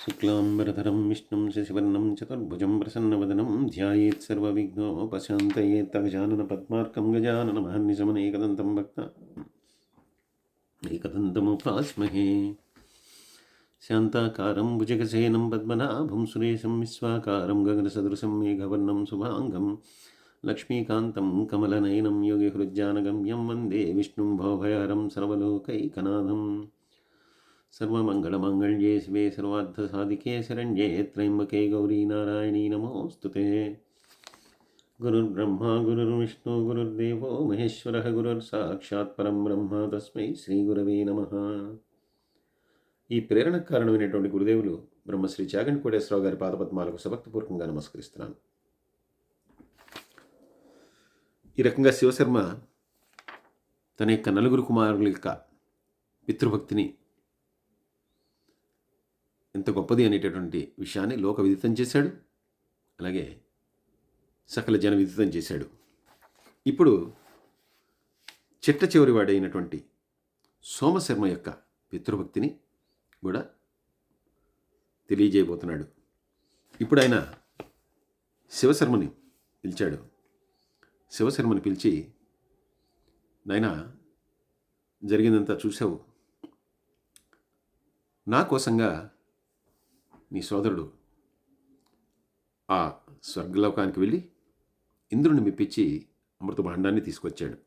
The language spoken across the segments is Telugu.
शुक्लाम्बरधरं विष्णुं शशिवर्णं चतुर्भुजं प्रसन्नवदनं ध्यायेत् सर्वविघ्नोपशान्तयेत् गजाननपद्मार्कं गजाननमहर्निशमनेकदन्तं भक्त। एकदन्तमुपास्महे शान्ताकारं भुजगसेनं पद्मनाभं सुरेशं विश्वाकारं गगनसदृशं मेघवर्णं शुभाङ्गं लक्ष्मीकान्तं कमलनयनं योगिहृज्जानगम्यं वंदे विष्णुं भवभयहरं सर्वलोकैकनाथम्। सर्वमङ्गलमाङ्गल्ये शिवे सर्वार्थसाधिके शरण्ये त्र्यम्बके गौरी नारायणी नमोऽस्तु ते गुरुर्ब्रह्मा गुरुर्विष्णु गुरुर्देवो महेश्वरः గురుర్సాక్షాత్ పరం బ్రహ్మ తస్మై శ్రీ గురవే నమ ఈ ప్రేరణకు కారణమైనటువంటి గురుదేవులు బ్రహ్మశ్రీ చాగంటి కోటేశ్వరరావు గారి పాదపద్మాలకు సభక్తిపూర్వకంగా నమస్కరిస్తున్నాను ఈ రకంగా శివశర్మ తన యొక్క నలుగురు కుమారుల యొక్క పితృభక్తిని ఎంత గొప్పది అనేటటువంటి విషయాన్ని లోక విదితం చేశాడు. అలాగే సకల జన విదితం చేశాడు. ఇప్పుడు చిట్ట చివరివాడైనటువంటి సోమశర్మ యొక్క పితృభక్తిని కూడా తెలియజేయబోతున్నాడు. ఇప్పుడు ఆయన శివశర్మని పిలిచాడు. శివశర్మని పిలిచి నాయన జరిగిందంతా చూసావు నా కోసంగా నీ సోదరుడు ఆ స్వర్గలోకానికి వెళ్ళి ఇంద్రుని మెప్పించి అమృత భాండాన్ని తీసుకొచ్చాడు.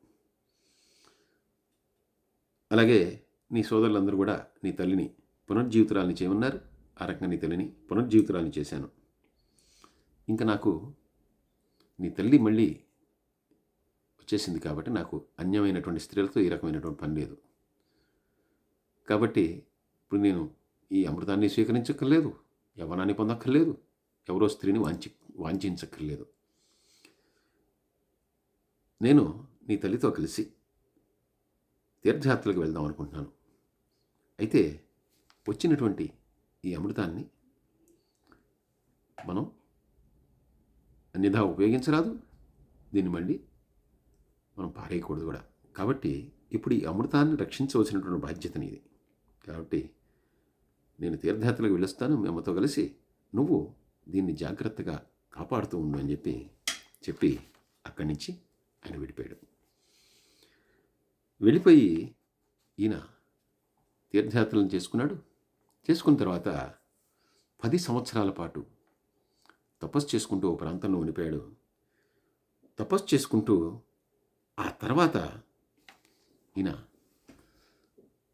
అలాగే నీ సోదరులందరూ కూడా నీ తల్లిని పునర్జీవితురాలని చేయమన్నారు. ఆ రకంగా నీ తల్లిని పునర్జీవితురాలని చేశాను. ఇంకా నాకు నీ తల్లి మళ్ళీ వచ్చేసింది కాబట్టి నాకు అన్యమైనటువంటి స్త్రీలతో ఈ రకమైనటువంటి పని లేదు. కాబట్టి ఇప్పుడు నేను ఈ అమృతాన్ని స్వీకరించక్కర్లేదు. యవనాన్ని పొందక్కర్లేదు ఎవరో స్త్రీని వాంచి వాంఛించక్కర్లేదు. నేను నీ తల్లితో కలిసి తీర్థయాత్రలకు వెళ్దాం అనుకుంటున్నాను. అయితే వచ్చినటువంటి ఈ అమృతాన్ని మనం అన్యథా ఉపయోగించరాదు. దీన్ని మళ్ళీ మనం పారేయకూడదు కూడా. కాబట్టి ఇప్పుడు ఈ అమృతాన్ని రక్షించవలసినటువంటి బాధ్యత ఇది కాబట్టి నేను తీర్థయాత్రలకు వెళ్ళొస్తాను మేమతో కలిసి నువ్వు దీన్ని జాగ్రత్తగా కాపాడుతూ ఉండు అని చెప్పి చెప్పి అక్కడి నుంచి ఆయన విడిపోయాడు. వెళ్ళిపోయి ఈయన తీర్థయాత్రలను చేసుకున్నాడు. చేసుకున్న తర్వాత పది సంవత్సరాల పాటు తపస్సు చేసుకుంటూ ఓ ప్రాంతంలో ఉండిపోయాడు. తపస్సు చేసుకుంటూ ఆ తర్వాత ఈయన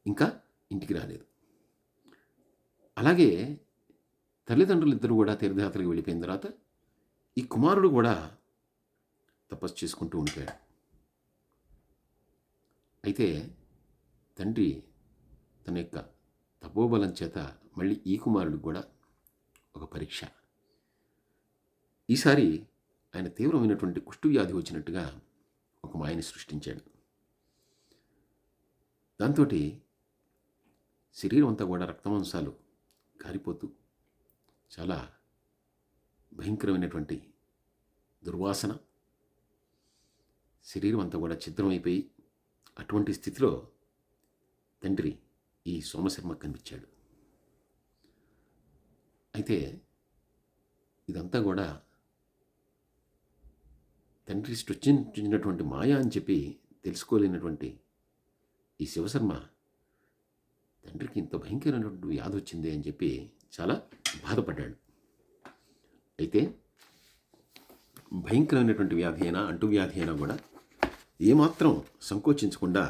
ఇంకా ఇంటికి రాలేదు. అలాగే తల్లిదండ్రులు ఇద్దరు కూడా తీర్థయాత్రకు వెళ్ళిపోయిన తర్వాత ఈ కుమారుడు కూడా తపస్సు చేసుకుంటూ ఉంటాడు అయితే తండ్రి తన యొక్క తపోబలం చేత మళ్ళీ ఈ కుమారుడికి కూడా ఒక పరీక్ష. ఈసారి ఆయన తీవ్రమైనటువంటి కుష్టు వ్యాధి వచ్చినట్టుగా ఒక మాయని సృష్టించాడు. దాంతో శరీరం అంతా కూడా రక్తమాంసాలు కారిపోతూ చాలా భయంకరమైనటువంటి దుర్వాసన శరీరం అంతా కూడా ఛిద్రమైపోయి అటువంటి స్థితిలో తండ్రి ఈ సోమశర్మ కనిపించాడు. అయితే ఇదంతా కూడా తండ్రి సృష్టించినటువంటి మాయ అని చెప్పి తెలుసుకోలేనటువంటి ఈ శివశర్మ తండ్రికి ఇంత భయంకరమైనటువంటి వ్యాధి వచ్చింది అని చెప్పి చాలా బాధపడ్డాడు. అయితే భయంకరమైనటువంటి వ్యాధి అయినా అంటువ్యాధి అయినా కూడా ఏమాత్రం సంకోచించకుండా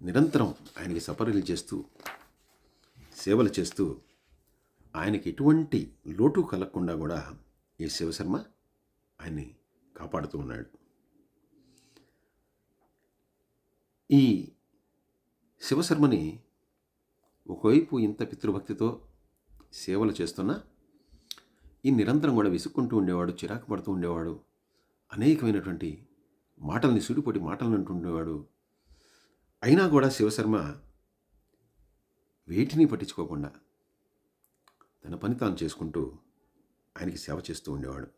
నిరంతరం ఆయనకి సపర్యలు చేస్తూ సేవలు చేస్తూ ఆయనకి ఎటువంటి లోటు కలగకుండా కూడా ఈ శివశర్మ ఆయన్ని కాపాడుతూ ఉన్నాడు. ఈ శివశర్మని ఒకవైపు ఇంత పితృభక్తితో సేవలు చేస్తున్నా ఈ నిరంతరం కూడా విసుక్కుంటూ ఉండేవాడు చిరాకు పడుతూ ఉండేవాడు అనేకమైనటువంటి మాటల్ని సుడిపోటి మాటలను అంటుండేవాడు అయినా కూడా శివశర్మ వేటిని పట్టించుకోకుండా తన పని తాను చేసుకుంటూ ఆయనకి సేవ చేస్తూ ఉండేవాడు.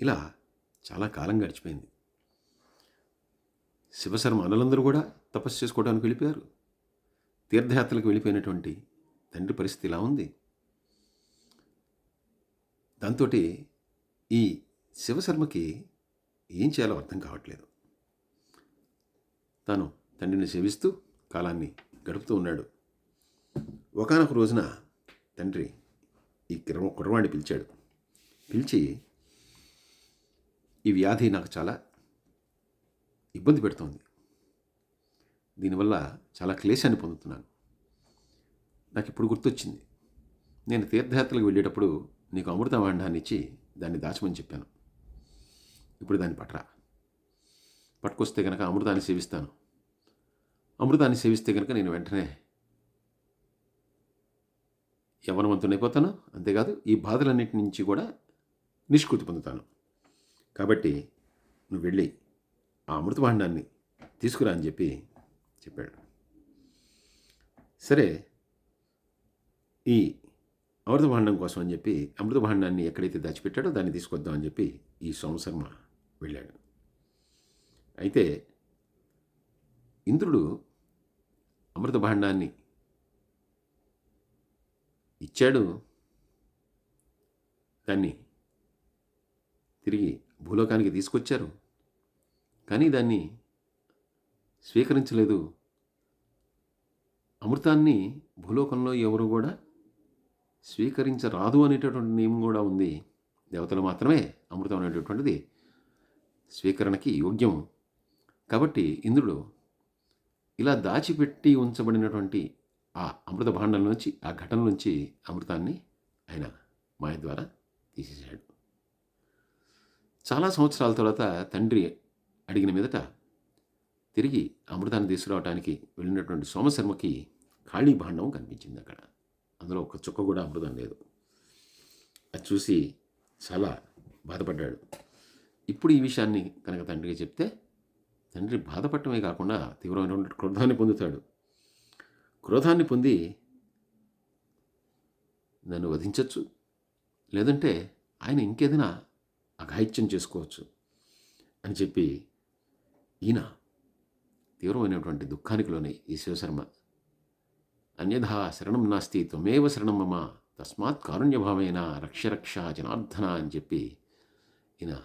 ఇలా చాలా కాలం గడిచిపోయింది. శివశర్మ అనులందరూ కూడా తపస్సు చేసుకోవడానికి వెళ్ళిపోయారు. తీర్థయాత్రలకు వెళ్ళిపోయినటువంటి తండ్రి పరిస్థితి ఇలా ఉంది. దాంతో ఈ శివశర్మకి ఏం చేయాలో అర్థం కావట్లేదు. తాను తండ్రిని సేవిస్తూ కాలాన్ని గడుపుతూ ఉన్నాడు. ఒకనొక రోజున తండ్రి ఈ కుర్ర కుర్రవాణ్ణి పిలిచాడు. పిలిచి ఈ వ్యాధి నాకు చాలా ఇబ్బంది పెడుతోంది. దీనివల్ల చాలా క్లేశాన్ని పొందుతున్నాను. నాకు ఇప్పుడు గుర్తొచ్చింది. నేను తీర్థయాత్రలకు వెళ్ళేటప్పుడు నీకు అమృతవాండాన్ని ఇచ్చి దాన్ని దాచమని చెప్పాను. ఇప్పుడు దాన్ని పట్టరా పట్టుకొస్తే కనుక అమృతాన్ని సేవిస్తాను. అమృతాన్ని సేవిస్తే కనుక నేను వెంటనే యవనవంతునైపోతాను అంతేకాదు ఈ బాధలన్నిటి నుంచి కూడా నిష్కృతి పొందుతాను. కాబట్టి నువ్వు వెళ్ళి ఆ అమృతభాండాన్ని తీసుకురా అని చెప్పి చెప్పాడు. సరే ఈ అమృత భాండం కోసం అని చెప్పి అమృత భాండాన్ని ఎక్కడైతే దాచిపెట్టాడో దాన్ని తీసుకొద్దాం అని చెప్పి ఈ సోమశర్మ వెళ్ళాడు. అయితే ఇంద్రుడు అమృత భాండాన్ని ఇచ్చాడు. దాన్ని తిరిగి భూలోకానికి తీసుకొచ్చారు. కానీ దాన్ని స్వీకరించలేదు. అమృతాన్ని భూలోకంలో ఎవరు కూడా స్వీకరించరాదు అనేటటువంటి నియమం కూడా ఉంది. దేవతలు మాత్రమే అమృతం అనేటటువంటిది స్వీకరణకి యోగ్యం. కాబట్టి ఇంద్రుడు ఇలా దాచిపెట్టి ఉంచబడినటువంటి ఆ అమృత భాండం నుంచి ఆ ఘటన నుంచి అమృతాన్ని ఆయన మాయ ద్వారా తీసేశాడు. చాలా సంవత్సరాల తర్వాత తండ్రి అడిగిన మీదట తిరిగి అమృతాన్ని తీసుకురావడానికి వెళ్ళినటువంటి సోమశర్మకి ఖాళీ భాండం కనిపించింది అక్కడ. అందులో ఒక చుక్క కూడా అమృతం లేదు. అది చూసి చాలా బాధపడ్డాడు. ఇప్పుడు ఈ విషయాన్ని కనుక తండ్రికి చెప్తే తండ్రి బాధపడటమే కాకుండా తీవ్రమైనటువంటి క్రోధాన్ని పొందుతాడు. క్రోధాన్ని పొంది నన్ను వధించవచ్చు లేదంటే ఆయన ఇంకేదైనా అఘాయిత్యం చేసుకోవచ్చు అని చెప్పి ఈయన తీవ్రమైనటువంటి దుఃఖానికి లోనే ఈ శివశర్మ అన్యథా శరణం నాస్తి త్వమేవ శరణం మమ తస్మాత్ కారుణ్యభావైన రక్షరక్ష జనార్దన అని చెప్పి ఈయన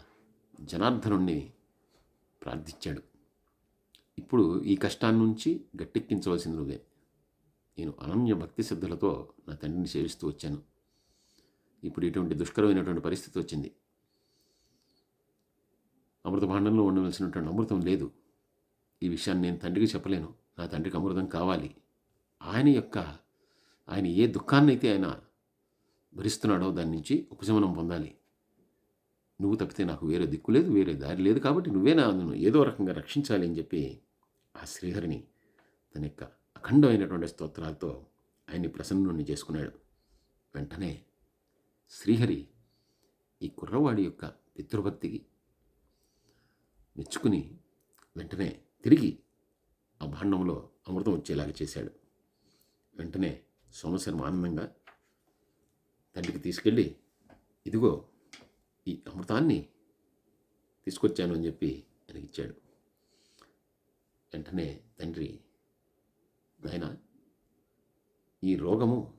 జనార్దనుణ్ణి ప్రార్థించాడు. ఇప్పుడు ఈ కష్టాన్నించి గట్టెక్కించవలసింది నువ్వే. నేను అనన్య భక్తి శ్రద్ధలతో నా తండ్రిని సేవిస్తూ వచ్చాను. ఇప్పుడు ఇటువంటి దుష్కరమైనటువంటి పరిస్థితి వచ్చింది. అమృత భాండంలో ఉండవలసినటువంటి అమృతం లేదు. ఈ విషయాన్ని నేను తండ్రికి చెప్పలేను. నా తండ్రికి అమృతం కావాలి. ఆయన యొక్క ఆయన ఏ దుఃఖాన్నైతే ఆయన భరిస్తున్నాడో దాని నుంచి ఉపశమనం పొందాలి. నువ్వు తప్పితే నాకు వేరే దిక్కు లేదు వేరే దారి లేదు కాబట్టి నువ్వే నన్ను ఏదో రకంగా రక్షించాలి అని చెప్పి ఆ శ్రీహరిని తన యొక్క అఖండమైనటువంటి స్తోత్రాలతో ఆయన్ని ప్రసన్నుణ్ణి చేసుకున్నాడు. వెంటనే శ్రీహరి ఈ కుర్రవాడి యొక్క పితృభక్తికి మెచ్చుకుని వెంటనే తిరిగి ఆ భాండంలో అమృతం వచ్చేలాగా చేశాడు. వెంటనే సోమశర్మ ఆనందంగా తండ్రికి తీసుకెళ్ళి ఇదిగో ఈ అమృతాన్ని తీసుకొచ్చాను అని చెప్పి ఆయనకి ఇచ్చాడు. వెంటనే తండ్రి నాయన ఈ రోగము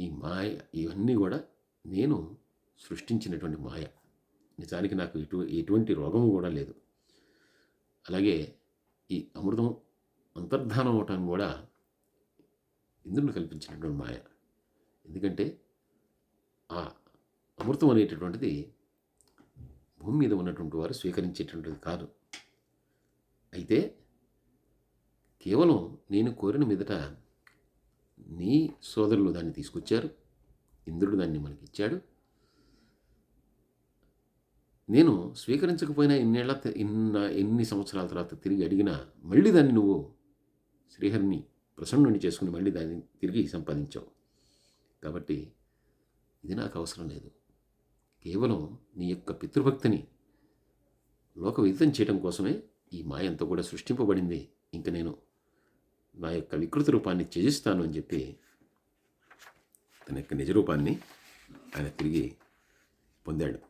ఈ మాయ ఇవన్నీ కూడా నేను సృష్టించినటువంటి మాయ. నిజానికి నాకు ఇటు ఎటువంటి రోగము కూడా లేదు. అలాగే ఈ అమృతం అంతర్ధానం అవటం కూడా ఇంద్రుని కల్పించినటువంటి మాయ. ఎందుకంటే ఆ అమృతం అనేటటువంటిది భూమి మీద ఉన్నటువంటి వారు స్వీకరించేటువంటిది కాదు. అయితే కేవలం నేను కోరిన మీదట నీ సోదరులు దాన్ని తీసుకొచ్చారు. ఇంద్రుడు దాన్ని మనకి ఇచ్చాడు నేను స్వీకరించకపోయినా ఇన్నేళ్ళ ఇన్న ఎన్ని సంవత్సరాల తర్వాత తిరిగి అడిగినా మళ్ళీ దాన్ని నువ్వు శ్రీహరిని ప్రసన్నుని చేసుకుని మళ్ళీ దాన్ని తిరిగి సంపాదించావు. కాబట్టి ఇది నాకు అవసరం లేదు. కేవలం నీ యొక్క పితృభక్తిని లోకవిదితం చేయడం కోసమే ఈ మాయంతా కూడా సృష్టింపబడింది. ఇంక నేను నా యొక్క వికృత రూపాన్ని త్యజిస్తాను అని చెప్పి తన యొక్క నిజ రూపాన్ని ఆయన తిరిగి పొందాడు.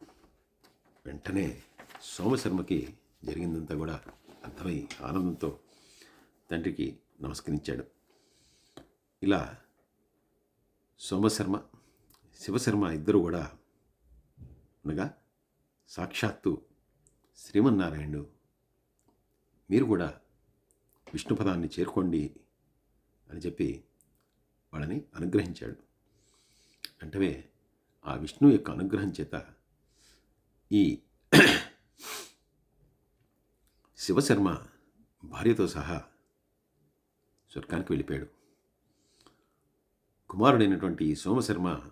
వెంటనే సోమశర్మకి జరిగిందంతా కూడా అర్థమై ఆనందంతో తండ్రికి నమస్కరించాడు. ఇలా సోమశర్మ శివశర్మ ఇద్దరు కూడా అనగా సాక్షాత్తు శ్రీమన్నారాయణుడు మీరు కూడా విష్ణుపదాన్ని చేరుకోండి అని చెప్పి వాళ్ళని అనుగ్రహించాడు. అంటే ఆ విష్ణు యొక్క అనుగ్రహం చేత ఈ శివశర్మ భార్యతో సహా స్వర్గానికి వెళ్ళిపోయాడు. కుమారుడైనటువంటి సోమశర్మ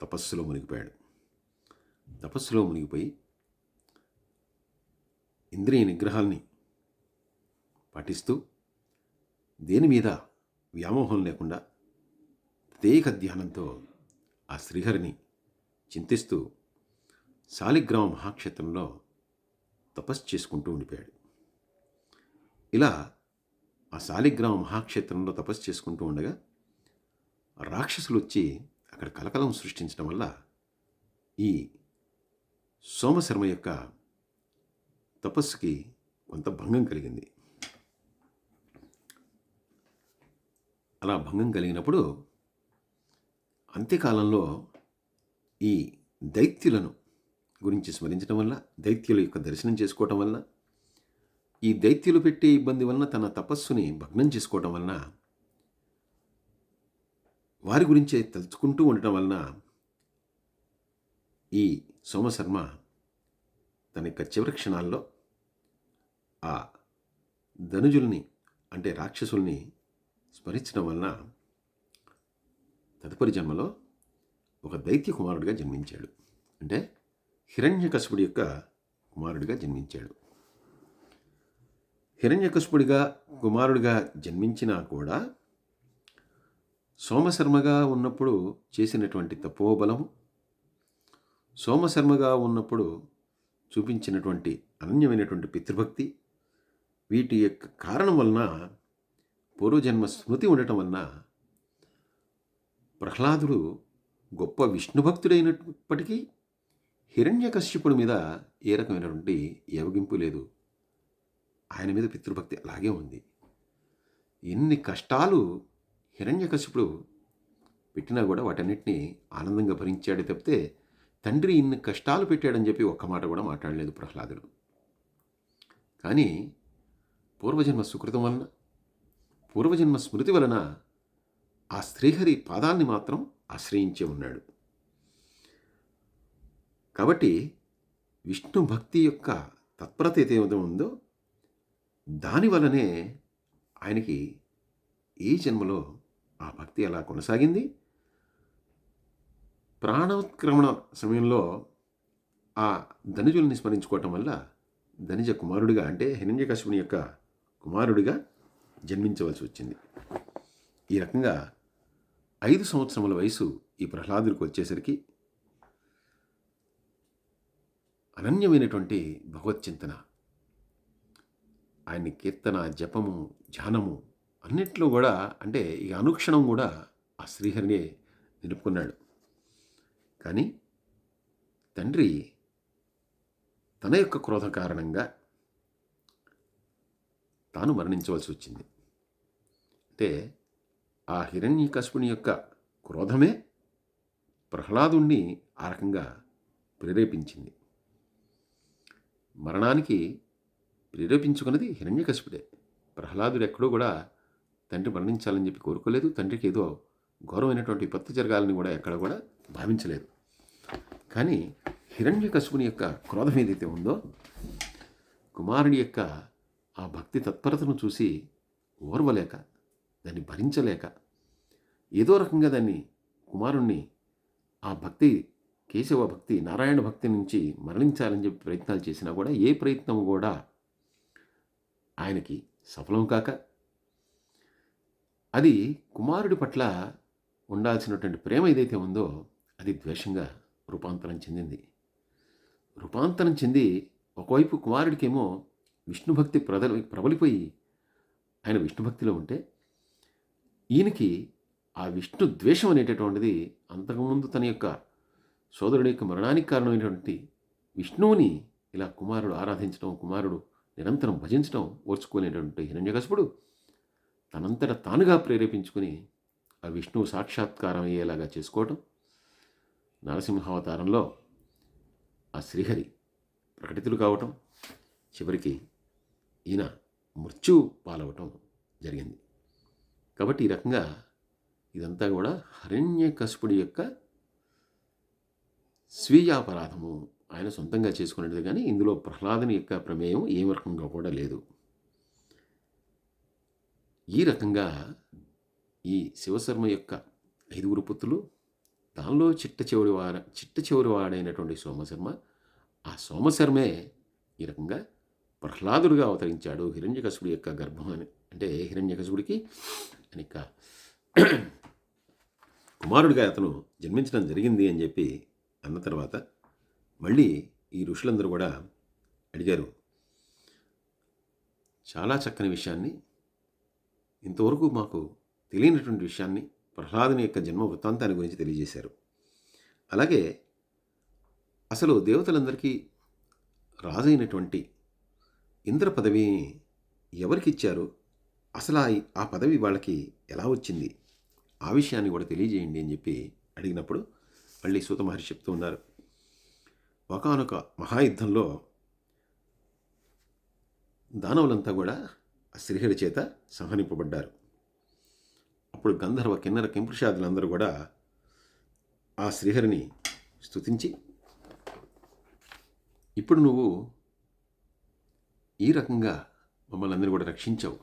తపస్సులో మునిగిపోయాడు. తపస్సులో మునిగిపోయి ఇంద్రియ నిగ్రహాల్ని పాటిస్తూ దేని మీద వ్యామోహం లేకుండా ప్రత్యేక ధ్యానంతో ఆ శ్రీహరిని చింతిస్తూ శాలిగ్రామ మహాక్షేత్రంలో తపస్సు చేసుకుంటూ ఉండిపోయాడు. ఇలా ఆ శాలిగ్రామ మహాక్షేత్రంలో తపస్సు చేసుకుంటూ ఉండగా రాక్షసులు వచ్చి అక్కడ కలకలం సృష్టించడం వల్ల ఈ సోమశర్మ యొక్క తపస్సుకి కొంత భంగం కలిగింది. అలా భంగం కలిగినప్పుడు అంత్యకాలంలో ఈ దైత్యులను గురించి స్మరించడం వల్ల దైత్యుల యొక్క దర్శనం చేసుకోవటం వల్ల ఈ దైత్యులు పెట్టే ఇబ్బంది వలన తన తపస్సుని భగ్నం చేసుకోవటం వలన వారి గురించే తలుచుకుంటూ ఉండటం వలన ఈ సోమశర్మ తన యొక్క చివరి క్షణాల్లో ఆ ధనుజుల్ని అంటే రాక్షసుల్ని స్మరించడం వలన తదుపరి జన్మలో ఒక దైత్య కుమారుడిగా జన్మించాడు. అంటే హిరణ్యకశపుడి యొక్క కుమారుడిగా జన్మించాడు. హిరణ్యకశపుడిగా కుమారుడిగా జన్మించినా కూడా సోమశర్మగా ఉన్నప్పుడు చేసినటువంటి తపోబలము సోమశర్మగా ఉన్నప్పుడు చూపించినటువంటి అనన్యమైనటువంటి పితృభక్తి వీటి యొక్క కారణం వలన పూర్వజన్మ స్మృతి ఉండటం వలన ప్రహ్లాదుడు గొప్ప విష్ణుభక్తుడైనప్పటికీ హిరణ్యకశ్యపుడి మీద ఏ రకమైనటువంటి ఎవగింపు లేదు. ఆయన మీద పితృభక్తి అలాగే ఉంది. ఎన్ని కష్టాలు హిరణ్యకశ్యపుడు పెట్టినా కూడా వాటన్నిటినీ ఆనందంగా భరించాడు తప్పితే తండ్రి ఇన్ని కష్టాలు పెట్టాడని చెప్పి ఒక్క మాట కూడా మాట్లాడలేదు ప్రహ్లాదుడు. కానీ పూర్వజన్మ సుకృతం వలన పూర్వజన్మ స్మృతి వలన ఆ శ్రీహరి పాదాన్ని మాత్రం ఆశ్రయించే ఉన్నాడు. కాబట్టి విష్ణు భక్తి యొక్క తత్పరత ఏదైతే ఉందో దానివల్లనే ఆయనకి ఈ జన్మలో ఆ భక్తి అలా కొనసాగింది? ప్రాణోత్క్రమణ సమయంలో ఆ ధనుజుల్ని స్మరించుకోవటం వల్ల ధనిజ కుమారుడిగా అంటే హిరణ్యకశిపుని యొక్క కుమారుడిగా జన్మించవలసి వచ్చింది. ఈ రకంగా ఐదు సంవత్సరముల వయసు ఈ ప్రహ్లాదుడికి వచ్చేసరికి అనన్యమైనటువంటి భగవచ్చింతన ఆయన్ని కీర్తన జపము ధ్యానము అన్నిట్లో కూడా అంటే ఈ అనుక్షణం కూడా ఆ శ్రీహరినే నిలుపుకున్నాడు. కానీ తండ్రి తన యొక్క క్రోధ కారణంగా తాను మరణించవలసి వచ్చింది. అంటే ఆ హిరణ్యకశపుని యొక్క క్రోధమే ప్రహ్లాదుణ్ణి ఆ రకంగా ప్రేరేపించింది. మరణానికి ప్రేరేపించుకున్నది హిరణ్యకశిపుడే. ప్రహ్లాదుడు ఎక్కడో కూడా తండ్రి మరణించాలని చెప్పి కోరుకోలేదు. తండ్రికి ఏదో ఘోరమైనటువంటి విపత్తు జరగాలని కూడా ఎక్కడ కూడా భావించలేదు. కానీ హిరణ్యకశిపుని యొక్క క్రోధం ఏదైతే ఉందో కుమారుడి యొక్క ఆ భక్తి తత్పరతను చూసి ఓర్వలేక దాన్ని భరించలేక ఏదో రకంగా దాన్ని కుమారుణ్ణి ఆ భక్తి కేశవ భక్తి నారాయణ భక్తి నుంచి మరణించాలని చెప్పి ప్రయత్నాలు చేసినా కూడా ఏ ప్రయత్నం కూడా ఆయనకి సఫలం కాక. అది కుమారుడి పట్ల ఉండాల్సినటువంటి ప్రేమ ఏదైతే ఉందో అది ద్వేషంగా రూపాంతరం చెందింది. రూపాంతరం చెంది ఒకవైపు కుమారుడికేమో విష్ణుభక్తి ప్రదలి ప్రబలిపోయి ఆయన విష్ణుభక్తిలో ఉంటే ఈయనకి ఆ విష్ణు ద్వేషం అనేటటువంటిది అంతకుముందు తన యొక్క సోదరుడి యొక్క మరణానికి కారణమైనటువంటి విష్ణువుని ఇలా కుమారుడు ఆరాధించడం కుమారుడు నిరంతరం భజించడం ఓర్చుకునేటువంటి హిరణ్యకశపుడు తనంతట తానుగా ప్రేరేపించుకుని ఆ విష్ణువు సాక్షాత్కారం అయ్యేలాగా చేసుకోవటం. నరసింహావతారంలో ఆ శ్రీహరి ప్రకటితులు కావటం. చివరికి ఈయన మృత్యు పాలవటం జరిగింది. కాబట్టి ఈ రకంగా ఇదంతా కూడా హరణ్యకశిపుడి యొక్క స్వీయ అపరాధము ఆయన సొంతంగా చేసుకునేది కానీ ఇందులో ప్రహ్లాదుని యొక్క ప్రమేయం ఏ రకంగా కూడా లేదు. ఈ రకంగా ఈ శివశర్మ యొక్క ఐదుగురు పుత్రులు దానిలో చిట్ట చివరి వాడ చిట్ట చివరి వాడైనటువంటి సోమశర్మ ఆ సోమశర్మే ఈ రకంగా ప్రహ్లాదుడుగా అవతరించాడు హిరణ్యకశుడి యొక్క గర్భం అని. అంటే హిరణ్యకసుడికి అనేక కుమారుడిగా అతను జన్మించడం జరిగింది అని చెప్పి అన్న తర్వాత మళ్ళీ ఈ ఋషులందరూ కూడా అడిగారు చాలా చక్కని విషయాన్ని ఇంతవరకు మాకు తెలియనటువంటి విషయాన్ని ప్రహ్లాదుని యొక్క జన్మ వృత్తాంతాన్ని గురించి తెలియజేశారు. అలాగే అసలు దేవతలందరికీ రాజైనటువంటి ఇంద్ర పదవిని ఎవరికి ఇచ్చారు అసలు ఆ- ఆ పదవి వాళ్ళకి ఎలా వచ్చింది? ఆ విషయాన్ని కూడా తెలియజేయండి అని చెప్పి అడిగినప్పుడు మళ్ళీ సూత మహర్షి చెప్తూ ఉన్నారు. ఒకనొక మహాయుద్ధంలో దానవులంతా కూడా ఆ శ్రీహరి చేత సంహరింపబడ్డారు. అప్పుడు గంధర్వ కిన్నర కింపుషాదులందరూ కూడా ఆ శ్రీహరిని స్తుతించి ఇప్పుడు నువ్వు ఈ రకంగా మమ్మల్ని అందరూ కూడా రక్షించావు.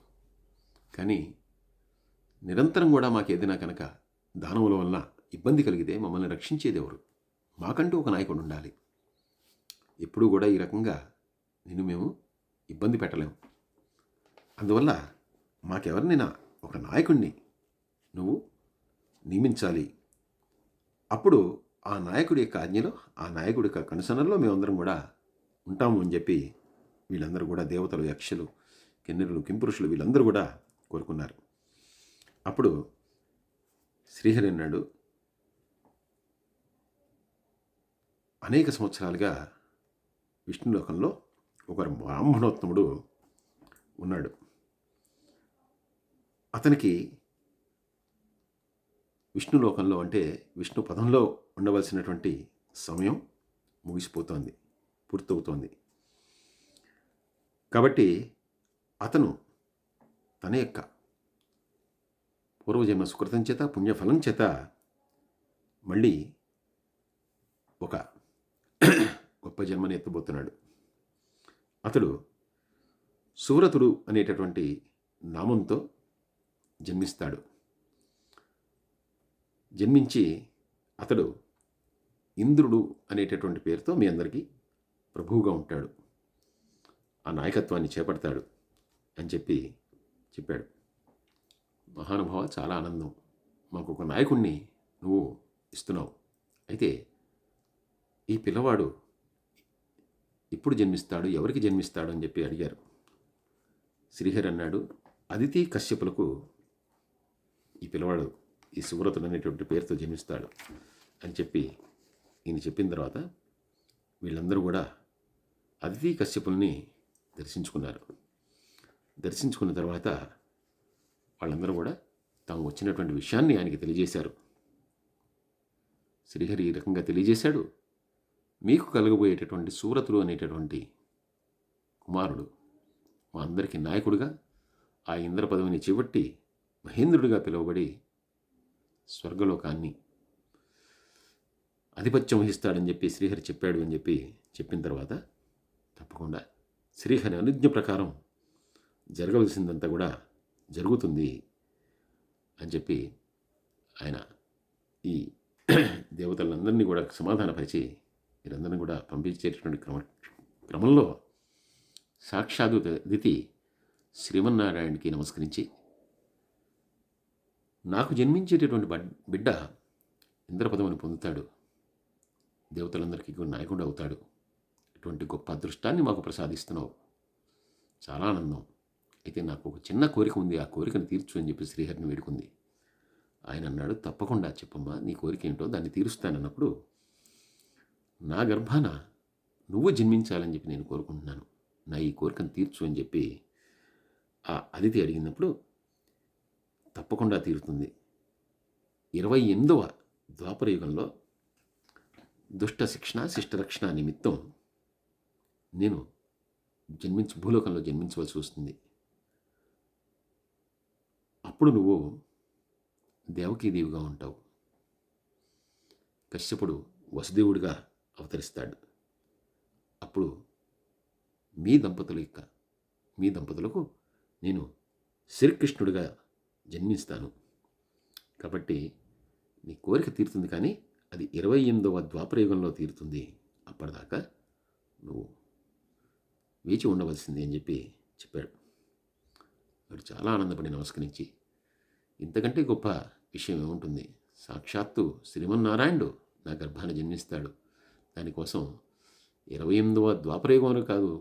కానీ నిరంతరం కూడా మాకు ఏదైనా కనుక దానవుల వల్ల ఇబ్బంది కలిగితే మమ్మల్ని రక్షించేదెవరు? మాకంటూ ఒక నాయకుడు ఉండాలి. ఎప్పుడూ కూడా ఈ రకంగా నిన్ను మేము ఇబ్బంది పెట్టలేము అందువల్ల మాకెవరినైనా ఒక నాయకుడిని నువ్వు నియమించాలి. అప్పుడు ఆ నాయకుడి యొక్క ఆజ్ఞలో ఆ నాయకుడి యొక్క కనుసనల్లో మేమందరం కూడా ఉంటాము అని చెప్పి వీళ్ళందరూ కూడా దేవతలు యక్షలు కిన్నెరులు కింపురుషులు వీళ్ళందరూ కూడా కోరుకున్నారు. అప్పుడు శ్రీహరి అన్నాడు అనేక సంవత్సరాలుగా విష్ణులోకంలో ఒకరు బ్రాహ్మణోత్తముడు ఉన్నాడు. అతనికి విష్ణులోకంలో అంటే విష్ణు పదంలో ఉండవలసినటువంటి సమయం ముగిసిపోతోంది పూర్తవుతోంది. కాబట్టి అతను తన యొక్క పూర్వజన్మ సుకృతం చేత పుణ్యఫలం చేత మళ్ళీ ఒక గొప్ప జన్మని ఎత్తబోతున్నాడు. అతడు సువ్రతుడు అనేటటువంటి నామంతో జన్మిస్తాడు. జన్మించి అతడు ఇంద్రుడు అనేటటువంటి పేరుతో మీ అందరికీ ప్రభువుగా ఉంటాడు. ఆ నాయకత్వాన్ని చేపడతాడు అని చెప్పి చెప్పాడు. మహానుభావ చాలా ఆనందం. మాకు ఒక నాయకుణ్ణి నువ్వు ఇస్తున్నావు. అయితే ఈ పిల్లవాడు ఇప్పుడు జన్మిస్తాడు ఎవరికి జన్మిస్తాడు అని చెప్పి అడిగారు. శ్రీహరి అన్నాడు అదితి కశ్యపులకు ఈ పిల్లవాడు ఈ సువ్రతుడు అనేటువంటి పేరుతో జన్మిస్తాడు అని చెప్పి ఈయన చెప్పిన తర్వాత వీళ్ళందరూ కూడా అతిథి కశ్యపుల్ని దర్శించుకున్నారు. దర్శించుకున్న తర్వాత వాళ్ళందరూ కూడా తాము వచ్చినటువంటి విషయాన్ని ఆయనకి తెలియజేశారు. శ్రీహరి ఈ రకంగా తెలియజేశాడు మీకు కలగబోయేటటువంటి సూరతుడు అనేటటువంటి కుమారుడు మా అందరికీ నాయకుడిగా ఆ ఇంద్ర పదవిని చేపట్టి మహేంద్రుడిగా పిలువబడి స్వర్గలోకాన్ని ఆధిపత్యం వహిస్తాడని చెప్పి శ్రీహరి చెప్పాడు అని చెప్పి చెప్పిన తర్వాత తప్పకుండా శ్రీహరి అనుజ్ఞ ప్రకారం జరగవలసిందంతా కూడా జరుగుతుంది అని చెప్పి ఆయన ఈ దేవతలందరినీ కూడా సమాధానపరిచి వీరందరినీ కూడా పంపించేటటువంటి క్రమ క్రమంలో సాక్షాత్ దితి శ్రీమన్నారాయణకి నమస్కరించి నాకు జన్మించేటటువంటి బిడ్డ ఇంద్రపదవిని పొందుతాడు. దేవతలందరికీ నాయకుడు అవుతాడు. ఇటువంటి గొప్ప అదృష్టాన్ని మాకు ప్రసాదిస్తున్నావు. చాలా ఆనందం. అయితే నాకు ఒక చిన్న కోరిక ఉంది. ఆ కోరికను తీర్చు అని చెప్పి శ్రీహరిని వేడుకుంది. ఆయన అన్నాడు తప్పకుండా చెప్పమ్మా. నీ కోరిక ఏంటో దాన్ని తీరుస్తానన్నప్పుడు నా గర్భాన నువ్వు జన్మించాలని చెప్పి నేను కోరుకుంటున్నాను. నా ఈ కోరికను తీర్చు అని చెప్పి ఆ అదితి అడిగినప్పుడు తప్పకుండా తీరుతుంది. ఇరవై ఎనిమిదవ ద్వాపరయుగంలో దుష్ట శిక్షణ శిష్టరక్షణ నిమిత్తం నేను జన్మించి భూలోకంలో జన్మించవలసి వస్తుంది. అప్పుడు నువ్వు దేవకీదేవిగా ఉంటావు. కశ్యపుడు వసుదేవుడిగా అవతరిస్తాడు. అప్పుడు మీ దంపతుల యొక్క మీ దంపతులకు నేను శ్రీకృష్ణుడిగా జన్మిస్తాను. కాబట్టి నీ కోరిక తీరుతుంది కానీ అది ఇరవై ఎనిమిదవ ద్వాపరయుగంలో తీరుతుంది. అప్పటిదాకా నువ్వు వేచి ఉండవలసింది అని చెప్పి చెప్పాడు. వాడు చాలా ఆనందపడి నమస్కరించి ఇంతకంటే గొప్ప విషయం ఏముంటుంది? సాక్షాత్తు శ్రీమన్నారాయణుడు నా గర్భాన్ని జన్మిస్తాడు. దానికోసం ఇరవై ఎనిమిదవ ద్వాపరయుగంలో కాదు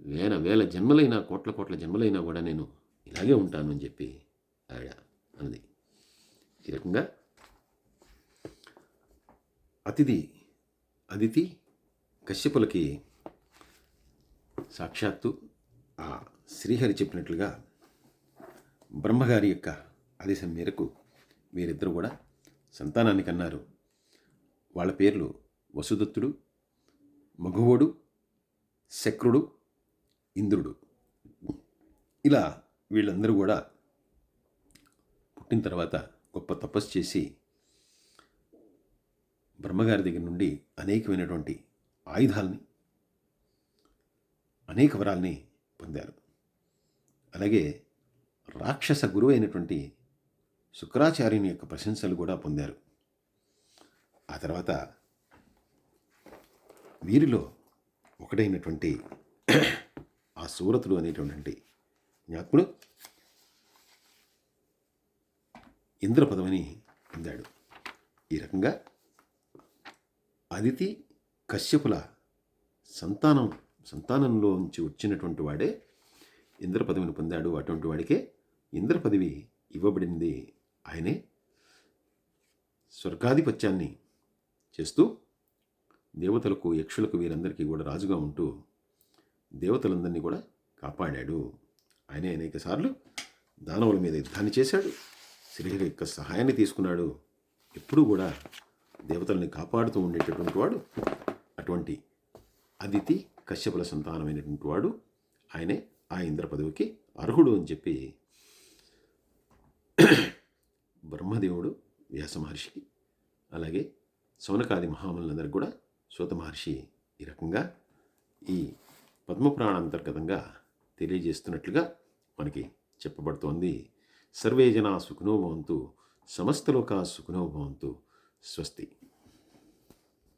వేల వేల జన్మలైనా కోట్ల కోట్ల జన్మలైనా కూడా నేను ఇలాగే ఉంటాను అని చెప్పి ఆవిడ అన్నది. ఈ రకంగా అతిథి అదితి కశ్యపులకి సాక్షాత్తు ఆ శ్రీహరి చెప్పినట్లుగా బ్రహ్మగారి యొక్క ఆదేశం మేరకు వీరిద్దరూ కూడా సంతానాన్ని కన్నారు వాళ్ళ పేర్లు వసుదత్తుడు మగువుడు శక్రుడు ఇంద్రుడు. ఇలా వీళ్ళందరూ కూడా పుట్టిన తర్వాత గొప్ప తపస్సు చేసి బ్రహ్మగారి దగ్గర నుండి అనేకమైనటువంటి ఆయుధాలని అనేక వరాల్ని పొందారు. అలాగే రాక్షస గురువు అయినటువంటి శుక్రాచార్యుని యొక్క ప్రశంసలు కూడా పొందారు. ఆ తర్వాత వీరిలో ఒకటైనటువంటి ఆ సూరతుడు అనేటువంటి జ్ఞాత్ముడు ఇంద్ర పదవిని పొందాడు. ఈ రకంగా అదితి కశ్యపుల సంతానం సంతానంలో నుంచి వచ్చినటువంటి వాడే ఇంద్ర పదవిని పొందాడు. అటువంటి వాడికే ఇంద్ర పదవి ఇవ్వబడింది ఆయనే స్వర్గాధిపత్యాన్ని చేస్తూ దేవతలకు యక్షులకు వీరందరికీ కూడా రాజుగా ఉంటూ దేవతలందరినీ కూడా కాపాడాడు. ఆయనే అనేక సార్లు దానవుల మీద యుద్ధాన్ని చేశాడు. శ్రీహరి యొక్క సహాయాన్ని తీసుకున్నాడు. ఎప్పుడూ కూడా దేవతల్ని కాపాడుతూ ఉండేటటువంటి వాడు అటువంటి అదితి కశ్యపుల సంతానమైనటువంటి వాడు. ఆయనే ఆ ఇంద్ర పదవికి అర్హుడు అని చెప్పి బ్రహ్మదేవుడు వ్యాస మహర్షికి అలాగే సౌనకాది మహాములందరికీ కూడా సూత మహర్షి ఈ రకంగా ఈ పద్మపురాణ అంతర్గతంగా తెలియజేస్తున్నట్లుగా మనకి చెప్పబడుతోంది. సర్వే జనా సుఖినో భవంతు సమస్తలోకా సుఖనో భవంతు స్వస్తి.